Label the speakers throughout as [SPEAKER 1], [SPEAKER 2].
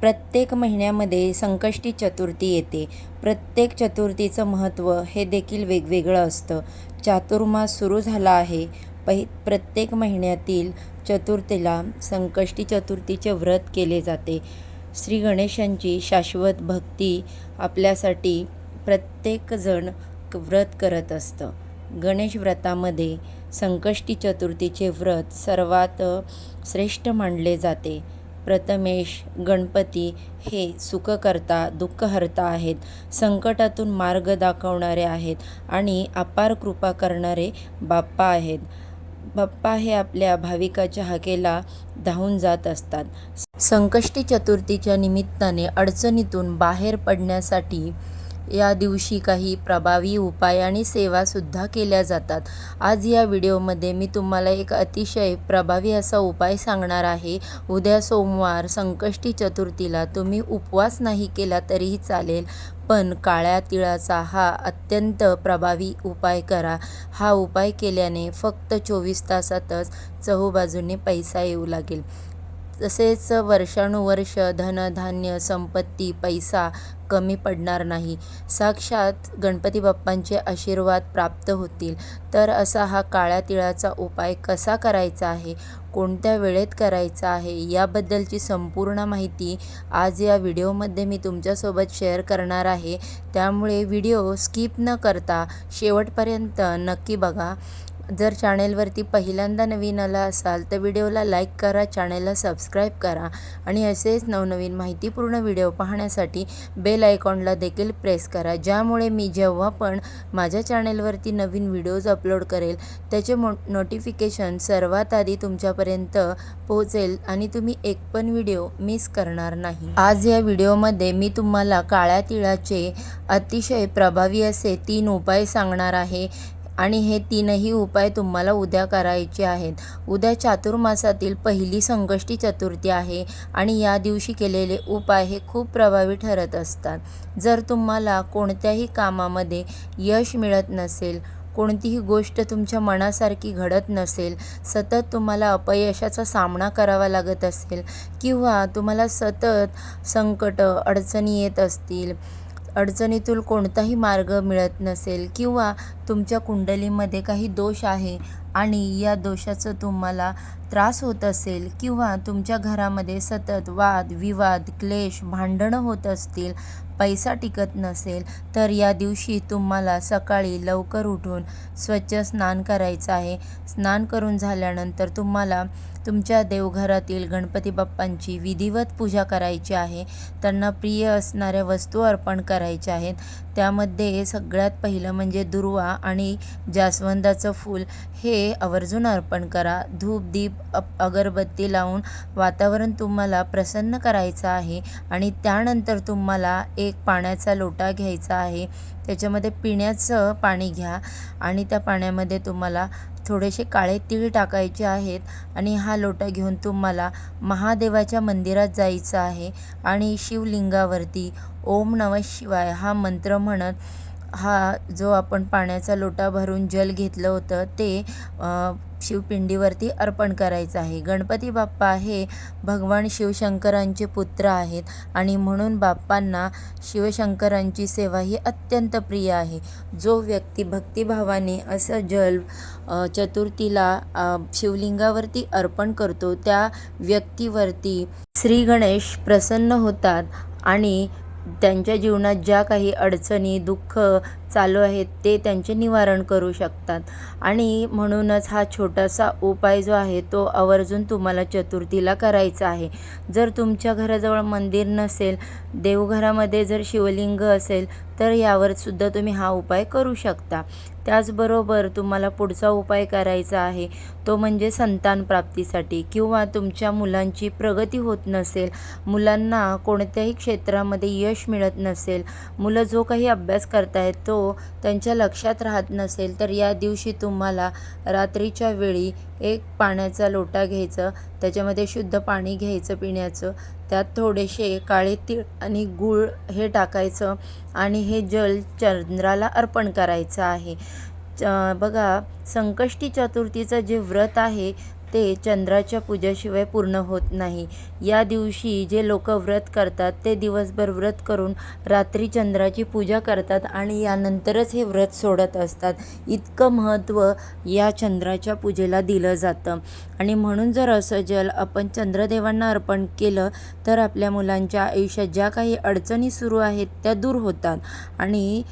[SPEAKER 1] प्रत्येक महिन्यामध्ये संकष्टी चतुर्थी येते. प्रत्येक चतुर्थीचं महत्त्व हे देखील वेगवेगळं असतं. चातुर्मास सुरू झाला आहे. पहि प्रत्येक महिन्यातील चतुर्थीला संकष्टी चतुर्थीचे व्रत केले जाते. श्री गणेशांची शाश्वत भक्ती आपल्यासाठी प्रत्येकजण व्रत करत असतं. गणेश व्रतामध्ये संकष्टी चतुर्थीचे व्रत सर्वात श्रेष्ठ मानले जाते. प्रथमेश गणपती हे सुखकर्ता दुःखहर्ता आहेत. संकटातून मार्ग दाखवणारे आहेत आणि अपार कृपा करणारे बाप्पा आहेत. बाप्पा हे आपल्या भाविकाच्या हाकेला धावून जात असतात. संकष्टी चतुर्थीच्या निमित्ताने अडचणीतून बाहेर पडण्यासाठी या दिवशी काही प्रभावी उपाय आणि सेवासुद्धा केल्या जातात. आज या व्हिडिओमध्ये मी तुम्हाला एक अतिशय प्रभावी असा उपाय सांगणार आहे. उद्या सोमवार संकष्टी चतुर्थीला तुम्ही उपवास नाही केला तरीही चालेल पण काळ्या तिळाचा हा अत्यंत प्रभावी उपाय करा. हा उपाय केल्याने फक्त चोवीस तासातच चहूबाजूने पैसा येऊ लागेल. तसेच वर्षानुवर्ष धनधान्य संपत्ती पैसा कमी पडणार नाही. साक्षात गणपती बाप्पांचे आशीर्वाद प्राप्त होतील. तर असा हा काळ्या तिळाचा उपाय कसा करायचा आहे? कोणत्या वेळेत करायचा आहे? याबद्दलची संपूर्ण माहिती आज या व्हिडिओमध्ये मी तुमच्यासोबत शेअर करणार आहे. त्यामुळे व्हिडिओ स्किप न करता शेवटपर्यंत नक्की बघा. जर चॅनेलवरती पहिल्यांदा नवीन आला असाल तर व्हिडिओला लाईक करा चॅनेलला सबस्क्राईब करा आणि असेच नवनवीन माहितीपूर्ण व्हिडिओ पाहण्यासाठी बेल आयकॉनला देखील प्रेस करा. ज्यामुळे मी जेव्हा पण माझ्या चॅनेलवरती नवीन व्हिडिओज अपलोड करेल त्याचे मो नोटिफिकेशन सर्वात आधी तुमच्यापर्यंत पोहोचेल आणि तुम्ही एक पण व्हिडिओ मिस करणार नाही. आज या व्हिडिओमध्ये मी तुम्हाला काळ्या तिळाचे अतिशय प्रभावी असे तीन उपाय सांगणार आहे. आणि हे तीनही उपाय तुम्हाला उद्या करायचे आहेत. उद्या चातुर्मासातील पहिली संकष्टी चतुर्थी आहे आणि या दिवशी केलेले उपाय हे खूप प्रभावी ठरत असतात. जर तुम्हाला कोणत्याही कामामध्ये यश मिळत नसेल कोणतीही गोष्ट तुमच्या मनासारखी घडत नसेल सतत तुम्हाला अपयशाचा सामना करावा लागत असेल किंवा तुम्हाला सतत संकट अडचणी येत असतील अडचणीतून कोणताही मार्ग मिळत नसेल किंवा तुमच्या कुंडलीमध्ये काही दोष आहे आणि या दोषाचं तुम्हाला त्रास होत असेल किंवा तुमच्या घरामध्ये सतत वाद विवाद क्लेश भांडणं होत असतील पैसा टिकत नसेल तर या दिवशी तुम्हाला सकाळी लवकर उठून स्वच्छ स्नान करायचं आहे. स्नान करून झाल्यानंतर तुम्हाला तुमच्या देवघरातील गणपती बाप्पांची विधिवत पूजा करायची आहे. त्यांना प्रिय असणाऱ्या वस्तू अर्पण करायच्या आहेत. त्यामध्ये सगळ्यात पहिलं म्हणजे दुर्वा आणि जास्वंदाचं फूल हे आवर्जून अर्पण करा. धूप दीप अगरबत्ती लावून वातावरण तुम्हाला प्रसन्न करायचं आहे आणि त्यानंतर तुम्हाला एक एक पाण्याचा लोटा घ्यायचा आहे. त्याच्यामध्ये पिण्याचं पाणी घ्या आणि त्या पाण्यामध्ये तुम्हाला थोडेसे काळे तीळ टाकायचे आहेत आणि हा लोटा घेऊन तुम्हाला महादेवाच्या मंदिरात जायचं आहे आणि शिवलिंगावरती ओम नमः शिवाय हा मंत्र म्हणत हा जो आपण पाण्याचा लोटा भरून जल घेतलं होतं ते शिवपिंडीवरती अर्पण करायचं आहे. गणपती बाप्पा हे भगवान शिवशंकरांचे पुत्र आहेत आणि म्हणून बाप्पांना शिवशंकरांची सेवा ही अत्यंत प्रिय आहे. जो व्यक्ती भक्तिभावाने असं जल चतुर्थीला शिवलिंगावरती अर्पण करतो त्या व्यक्तीवरती श्री गणेश प्रसन्न होतात आणि त्यांच्या जीवनात ज्या काही अडचणी दुःख चालू आहेत ते त्यांचे निवारण करू शकतात. आणि म्हणूनच हा छोटासा उपाय जो आहे तो आवर्जून तुम्हाला चतुर्थीला करायचा आहे. जर तुमच्या घराजवळ मंदिर नसेल देवघरामध्ये जर शिवलिंग असेल तर यावर सुद्धा तुम्ही हा उपाय करू शकता. त्याचबरोबर तुम्हाला पुढचा उपाय करायचा आहे तो म्हणजे संतान प्राप्तीसाठी किंवा तुमच्या मुलांची प्रगती होत नसेल मुलांना कोणत्याही क्षेत्रामध्ये यश मिळत नसेल मुलं जो काही अभ्यास करतायत तो त्यांच्या लक्षात राहत नसेल तर या दिवशी तुम्हाला रात्रीच्या वेळी एक पाण्याचा लोटा घ्यायचं त्याच्यामध्ये शुद्ध पाणी घ्यायचं पिण्याचं त्यात थोडेसे काळे तीळ आणि गूळ हे टाकायचं आणि हे जल चंद्राला अर्पण करायचं आहे. च बघा संकष्टी चतुर्थीचं जे व्रत आहे ते चंद्राच्या पूजेशिवाय पूर्ण होत नाही. या दिवशी जे लोक व्रत करतात ते दिवसभर व्रत करून रात्री चंद्राची पूजा करतात आणि यानंतरच हे व्रत सोडत असतात. इतकं महत्त्व या चंद्राच्या पूजेला दिलं जातं. आणि म्हणून जर असं जल आपण चंद्रदेवांना अर्पण केलं तर आपल्या मुलांच्या आयुष्यात ज्या काही अडचणी सुरू आहेत त्या दूर होतात. आणि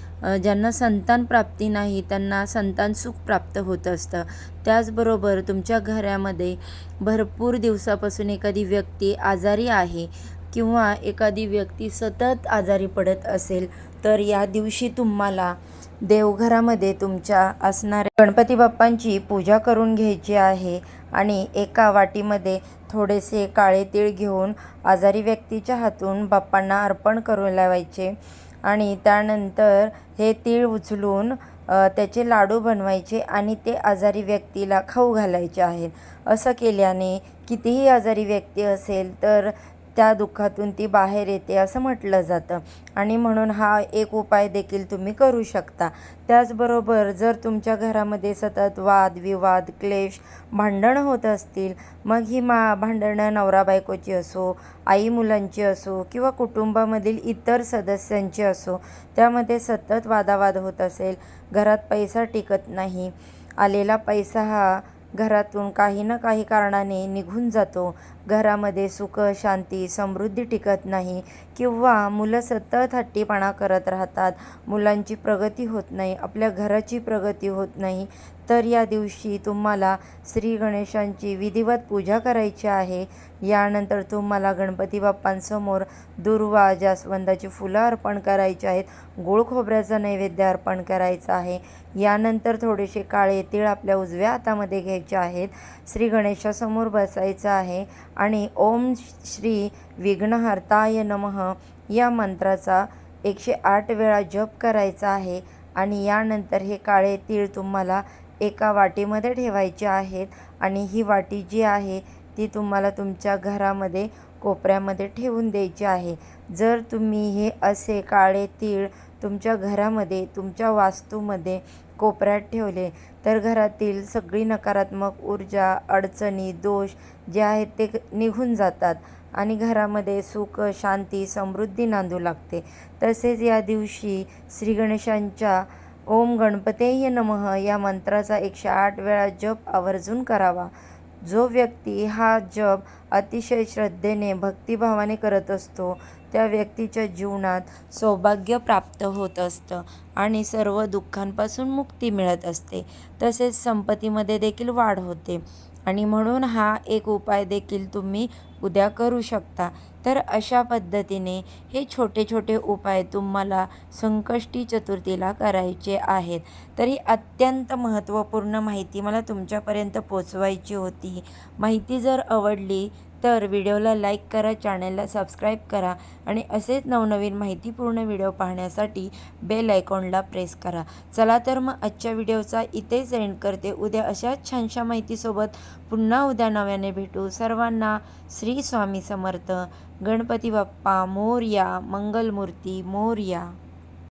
[SPEAKER 1] ज्यांना संतान प्राप्ती नाही त्यांना संतान सुख प्राप्त होत असतं. त्याचबरोबर तुमच्या घरामध्ये भरपूर दिवसापासून एखादी व्यक्ती आजारी आहे किंवा एखादी व्यक्ती सतत आजारी पडत असेल तर या दिवशी तुम्हाला देवघरामध्ये तुमच्या असणाऱ्या गणपती बाप्पांची पूजा करून घ्यायची आहे. आणि एका वाटीमध्ये थोडेसे काळे तीळ घेऊन आजारी व्यक्तीच्या हातून बाप्पांना अर्पण करून लावायचे. आणि त्यानंतर हे तीळ उचलून त्याचे लाडू बनवायचे आणि ते आजारी व्यक्तीला खाऊ घालायचे आहेत. असं केल्याने कितीही आजारी व्यक्ती असेल तर त्या दुःखातून ती बाहेर येते असं म्हटलं जातं. आणि म्हणून हा एक उपाय देखील तुम्ही करू शकता. त्याचबरोबर जर तुमच्या घरामध्ये सतत वाद विवाद क्लेश भांडणं होत असतील मग ही मा भांडणं नवरा बायकोची असो आई मुलांची असो किंवा कुटुंबामधील इतर सदस्यांची असो त्यामध्ये सतत वादावाद होत असेल घरात पैसा टिकत नाही आलेला पैसा हा घरातून काही ना काही कारणाने निघून जातो. घरामध्ये सुख शांती समृद्धी टिकत नाही किंवा मुलं सतत हट्टीपणा करत राहतात. मुलांची प्रगती होत नाही आपल्या घराची प्रगती होत नाही. तर या दिवशी तुम्हाला श्री गणेशांची विधिवत पूजा करायची आहे. यानंतर तुम्हाला गणपती बाप्पांसमोर दुर्वा जास्वंदाची फुलं अर्पण करायची आहेत. गोड खोबऱ्याचं नैवेद्य अर्पण करायचं आहे. यानंतर थोडेसे काळे तीळ आपल्या उजव्या हातामध्ये घ्यायचे आहेत. श्री गणेशासमोर बसायचं आहे. आणि ओम श्री विघ्नहर्ताय नमः या मंत्राचा एकशे आठ वेळा जप करायचा आहे आणि यानंतर हे काळे तीळ तुम्हाला एका वाटीमध्ये ठेवायचे आहेत आणि ही वाटी जी आहे ती तुम्हाला तुमच्या घरामध्ये कोपऱ्यामध्ये ठेवून द्यायची आहे. जर तुम्ही हे असे काळे तीळ तुमच्या घरामध्ये तुमच्या वास्तूमध्ये कोपऱ्यात ठेवले तर घरातील सगळी नकारात्मक ऊर्जा अडचणी दोष जे आहेत ते निघून जातात आणि घरामध्ये सुख शांती समृद्धी नांदू लागते. तसेच या दिवशी श्री गणेशांच्या ओम गणपतेय नमः या मंत्राचा एकशे आठ वेळा जप आवर्जून करावा. जो व्यक्ती हा जप अतिशय श्रद्धेने भक्तिभावाने करत असतो त्या व्यक्तीच्या जीवनात सौभाग्य प्राप्त होत असतं आणि सर्व दुःखांपासून मुक्ती मिळत असते. तसेच संपत्तीमध्ये देखील वाढ होते. आणि म्हणून हा एक उपाय देखील तुम्ही उद्या करू शकता. तर अशा पद्धतीने हे छोटे छोटे उपाय तुम्हाला संकष्टी चतुर्थीला करायचे आहेत. तर ही अत्यंत महत्त्वपूर्ण माहिती मला तुमच्यापर्यंत पोचवायची होती. माहिती जर आवडली तर व्हिडिओला लाईक करा चॅनलला सबस्क्राईब करा आणि असेच नवनवीन माहितीपूर्ण व्हिडिओ पाहण्यासाठी बेल आयकॉनला प्रेस करा. चला तर मग आजच्या व्हिडिओचा इथेच एंड करते. उद्या अशाच छानशा माहितीसोबत पुन्हा उद्या नव्याने भेटू. सर्वांना श्री स्वामी समर्थ. गणपती बाप्पा मोरया मंगलमूर्ती मोरया.